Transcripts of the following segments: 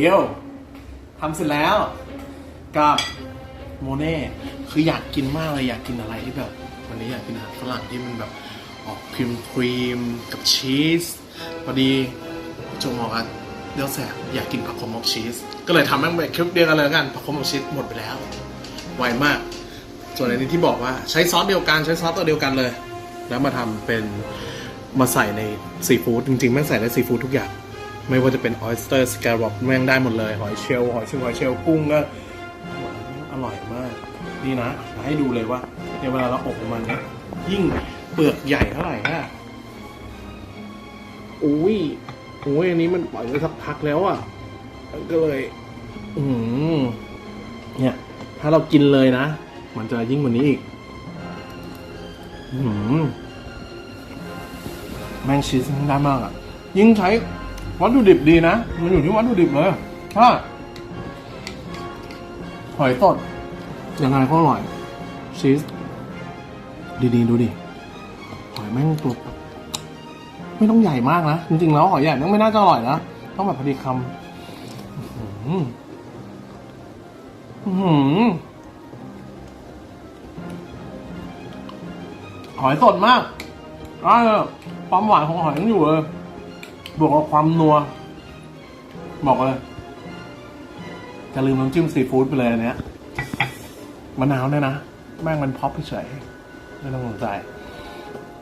โยทำเสร็จแล้วกับโมเน่คืออยากกินมากเลยอยากกินอะไรที่แบบ วันนี้อยากกินอาหารฝรั่งที่มันแบบออกครีมครีมกับชีสพอดีโจบอกว่าเดี๋ยวแสบอยากกินผักขมอบชีส ก็เลยทำแม่งแบบคลิปเดียวกันเลยกันผักขมอบชีสหมดไปแล้ว ไวมาก ส่วนอันนี้ที่บอกว่าใช้ซอสเดียวกันใช้ซอสตัวเดียวกันเลย แล้วมาทำเป็นมาใส่ในซีฟู้ดจริงๆแม่งใส่ในซีฟู้ดทุกอย่าง ไม่ว่าจะเป็นออยสเตอร์สแกรบแม่งได้หมดเลย หอยเชลล์หอยเชลล์หอยเชลล์กุ้งก็อร่อยมาก นี่นะ ให้ดูเลยว่าในเวลาเราอบมันเนี่ยยิ่งเปลือกใหญ่เท่าไหร่ฮะอุ้ยอุ้ยอันนี้มันปล่อยไว้สักพักแล้วอะก็เลย อืมเนี่ย ถ้าเรากินเลยนะ มันจะยิ่งกว่านี้อีก อืมแมงชีสมันได้มากอะ ยิ่งใช้ วัตถุดิบดีนะ มันอยู่ที่วัตถุดิบเลยถ้าหอยสดยังไงก็อร่อย ชีส ดีๆ ดูดิ หอยแม่งตัวแบไม่ต้องใหญ่มากนะ จริงๆ แล้วหอยใหญ่แม่งไม่น่าจะอร่อยนะ ต้องแบบพอดีคำอื้อหืออื้อหือหอยสดมากอ่าความหวานของหอยยังอยู่เลย บวกกับความนัว บอกเลยจะลืมน้ำจิ้มซีฟู้ดไปเลยอันเนี้ยมะนาวเนี่ยนะแม่งมันพ็อปเฉยไม่ต้องสนใจ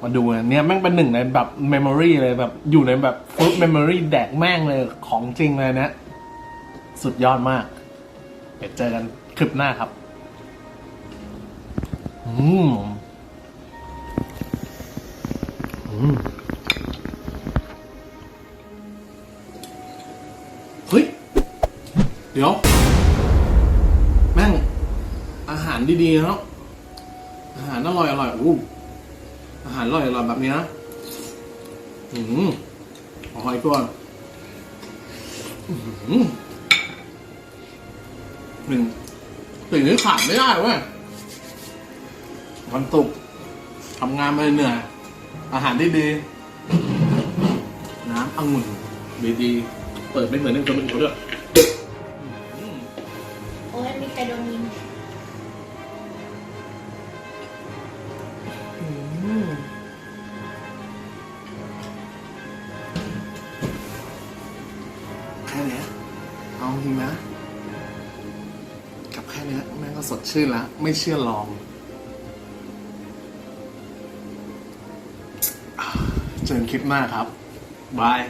มาดูอันเนี้ยแม่งเป็นหนึ่งในแบบเมมโมรีเลยแบบอยู่ในแบบฟู้ดเมมโมรีแดกแม่งเลยของจริงเลยเนี้ยสุดยอดมากเดี๋ยวเจอกันคลิปหน้าครับ อืมอืม ดี๋ยว แม่ง อาหารดีๆแล้วอาหารอร่อยอร่อยอู้อาหารอร่อยอร่อยแบบนี้นะอืมขอหอยก่อนอื้อหือหนึ่งสิ่งที่ขาดไม่ได้เว้ยวันศุกทำงานมาเหนื่อยอาหารดีดีๆน้ำองุ่นดีๆเปิดไม่เหมือนหนึ่งคนอื่นเขาด้วย โอ้ยมีใครโดนยิงแค่เนี้ยเอาจริงนะ กับแค่เนี้ยแม่งก็สดชื่นแล้วไม่เชื่อลอง เจอกันคลิปหน้าครับ บาย